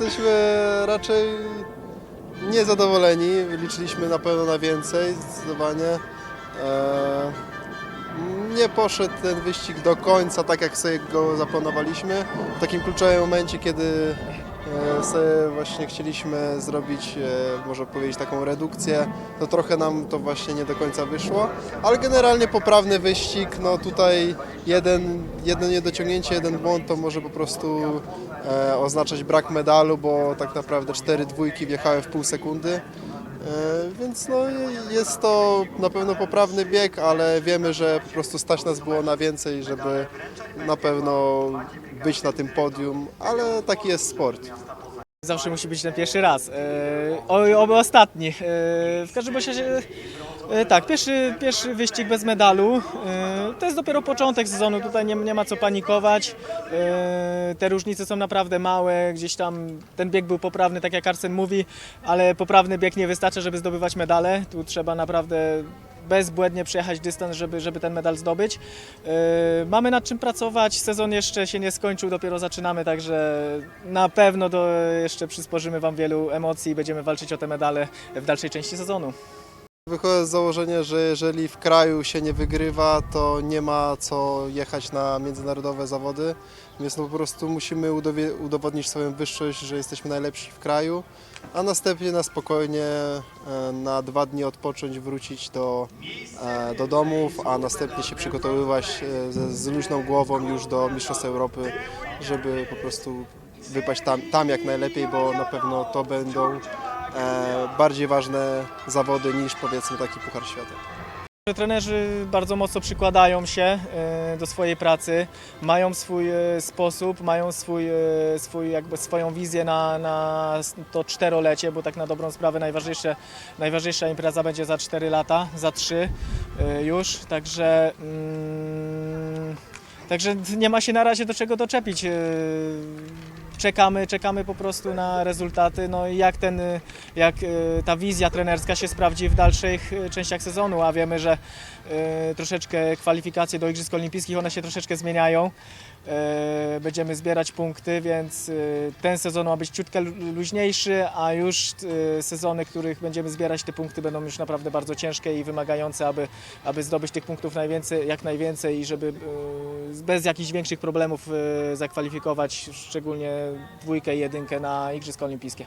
jesteśmy raczej niezadowoleni. Liczyliśmy na pewno na więcej, zdecydowanie. E, Nie poszedł ten wyścig do końca tak, jak sobie go zaplanowaliśmy. W takim kluczowym momencie, kiedy sobie właśnie chcieliśmy zrobić, e, można powiedzieć, taką redukcję, to trochę nam to właśnie nie do końca wyszło. Ale generalnie poprawny wyścig, no tutaj jeden, jedno niedociągnięcie, jeden błąd to może po prostu e, oznaczać brak medalu, bo tak naprawdę cztery dwójki wjechały w pół sekundy. E, Więc no, jest to na pewno poprawny bieg, ale wiemy, że po prostu stać nas było na więcej, żeby na pewno być na tym podium, ale taki jest sport. Zawsze musi być ten pierwszy raz. E, oby ostatni. E, w każdym razie, e, tak, pierwszy, pierwszy wyścig bez medalu. E, to jest dopiero początek sezonu, tutaj nie, nie ma co panikować. E, te różnice są naprawdę małe, gdzieś tam ten bieg był poprawny, tak jak Arsen mówi, ale poprawny bieg nie wystarcza, żeby zdobywać medale. Tu trzeba naprawdę bezbłędnie przejechać dystans, żeby, żeby ten medal zdobyć. Yy, mamy nad czym pracować, sezon jeszcze się nie skończył, dopiero zaczynamy, także na pewno do, jeszcze przysporzymy Wam wielu emocji i będziemy walczyć o te medale w dalszej części sezonu. Wychodzę z założenia, że jeżeli w kraju się nie wygrywa, to nie ma co jechać na międzynarodowe zawody, więc no po prostu musimy udowodnić swoją wyższość, że jesteśmy najlepsi w kraju, a następnie na spokojnie e, na dwa dni odpocząć, wrócić do, e, do domów, a następnie się przygotowywać e, z, z luźną głową już do Mistrzostw Europy, żeby po prostu wypaść tam, tam jak najlepiej, bo na pewno to będą bardziej ważne zawody niż powiedzmy taki Puchar Świata. Trenerzy bardzo mocno przykładają się e, do swojej pracy, mają swój e, sposób, mają swój, e, swój, jakby swoją wizję na, na to czterolecie, bo tak na dobrą sprawę najważniejsze, najważniejsza impreza będzie za 4 lata, za 3 już, także, mm, także nie ma się na razie do czego doczepić. Czekamy, czekamy po prostu na rezultaty, no i jak, ten, y, jak y, ta wizja trenerska się sprawdzi w dalszych y, częściach sezonu, a wiemy, że troszeczkę kwalifikacje do Igrzysk Olimpijskich, one się troszeczkę zmieniają. Będziemy zbierać punkty, więc ten sezon ma być ciutkę lu- luźniejszy, a już sezony, których będziemy zbierać te punkty będą już naprawdę bardzo ciężkie i wymagające, aby, aby zdobyć tych punktów najwięcej, jak najwięcej i żeby bez jakichś większych problemów zakwalifikować szczególnie dwójkę i jedynkę na Igrzyska Olimpijskie.